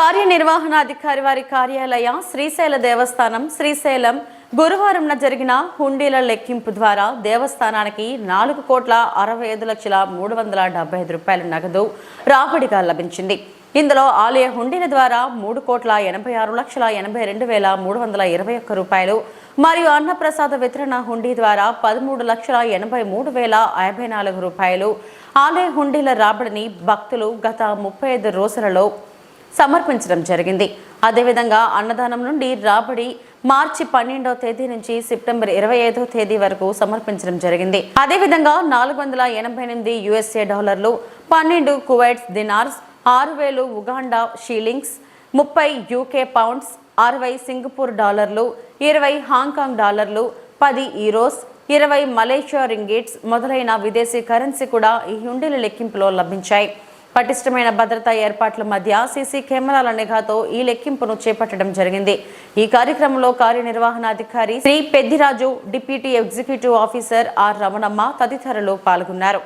కార్యనిర్వహణాధికారి వారి కార్యాలయ శ్రీశైల దేవస్థానం శ్రీశైలం గురువారంన జరిగిన హుండీల లెక్కింపు ద్వారా దేవస్థానానికి నాలుగు కోట్ల అరవై ఐదు లక్షల మూడు వందల డెబ్బై ఐదు రూపాయల నగదు రాబడిగా లభించింది. ఇందులో ఆలయ హుండీల ద్వారా మూడు కోట్ల ఎనభై ఆరు లక్షల ఎనభై రెండు వేల మూడు వందల ఇరవై ఒక్క రూపాయలు మరియు అన్నప్రసాద వితరణ హుండీ ద్వారా పదమూడు లక్షల ఎనభై మూడు వేల యాభై నాలుగు రూపాయలు. ఆలయ హుండీల రాబడిని భక్తులు గత ముప్పై ఐదు రోజులలో సమర్పించడం జరిగింది. అదేవిధంగా అన్నదానం నుండి రాబడి మార్చి పన్నెండవ తేదీ నుంచి సెప్టెంబర్ ఇరవై ఐదో తేదీ వరకు సమర్పించడం జరిగింది. అదేవిధంగా నాలుగు వందల ఎనభై ఎనిమిది యుఎస్ఏ డాలర్లు పన్నెండు కువైట్స్ దినార్స్ ఆరు వేలు ఉగాండా షీలింగ్స్ ముప్పై యూకే పౌండ్స్ అరవై సింగపూర్ డాలర్లు ఇరవై హాంకాంగ్ డాలర్లు పది ఈరోస్ ఇరవై మలేషియా రింగిట్స్ మొదలైన విదేశీ కరెన్సీ కూడా ఈ హుండీల లెక్కింపులో లభించాయి. పటిష్టమైన భద్రతా ఏర్పాట్ల మధ్య సీసీ కెమెరాల నిఘాతో ఈ లెక్కింపును చేపట్టడం జరిగింది. ఈ కార్యక్రమంలో కార్యనిర్వహణాధికారి Shri Peddiraju deputy executive officer R Ramanamma తదితరులు పాల్గొన్నారు.